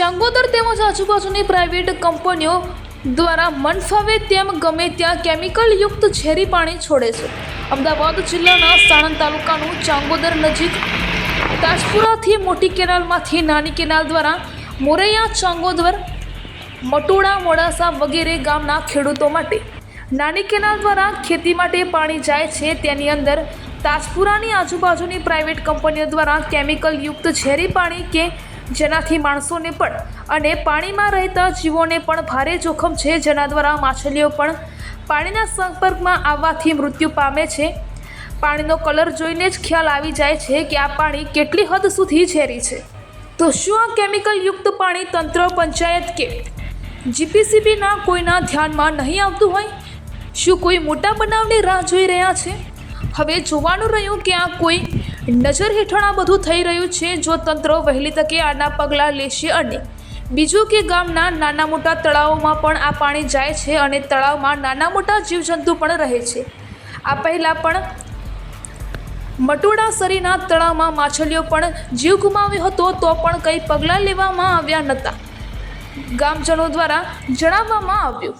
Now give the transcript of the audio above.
ચાંગોદર તેમજ આજુબાજુની પ્રાઇવેટ કંપનીઓ દ્વારા મન ફાવે તેમ ગમે ત્યાં કેમિકલયુક્ત ઝેરી પાણી છોડે છે. અમદાવાદ જિલ્લાના સાણંદ તાલુકાનું ચાંગોદર નજીક તાજપુરાથી મોટી કેનાલમાંથી નાની કેનાલ દ્વારા મોરૈયા, ચાંગોદર, મટુડા, મોડાસા વગેરે ગામના ખેડૂતો માટે નાની કેનાલ દ્વારા ખેતી માટે પાણી જાય છે. તેની અંદર તાજપુરાની આજુબાજુની પ્રાઇવેટ કંપનીઓ દ્વારા કેમિકલયુક્ત ઝેરી પાણી કે જેનાથી માણસોને પણ અને પાણીમાં રહેતા જીવોને પણ ભારે જોખમ છે. જેના દ્વારા માછલીઓ પણ પાણીના સંપર્કમાં આવવાથી મૃત્યુ પામે છે. પાણીનો કલર જોઈને જ ખ્યાલ આવી જાય છે કે આ પાણી કેટલી હદ સુધી ઝેરી છે. તો શું આ કેમિકલયુક્ત પાણી તંત્ર, પંચાયત કે જીપીસીબીના કોઈના ધ્યાનમાં નહીં આવતું હોય? શું કોઈ મોટા બનાવની રાહ જોઈ રહ્યા છે? હવે જોવાનું રહ્યું કે આ કોઈ નજર હેઠળ આ બધું થઈ રહ્યું છે, જો તંત્ર વહેલી તકે આના પગલાં લેશે અને બીજું કે ગામના નાના મોટા તળાવોમાં પણ આ પાણી જાય છે અને તળાવમાં નાના મોટા જીવજંતુ પણ રહે છે. આ પહેલાં પણ મટુડાસરીના તળાવમાં માછલીઓ પણ જીવ ગુમાવ્યો હતો, તો પણ કંઈ પગલાં લેવામાં આવ્યા નહોતા. ગામજનો દ્વારા જણાવવામાં આવ્યું.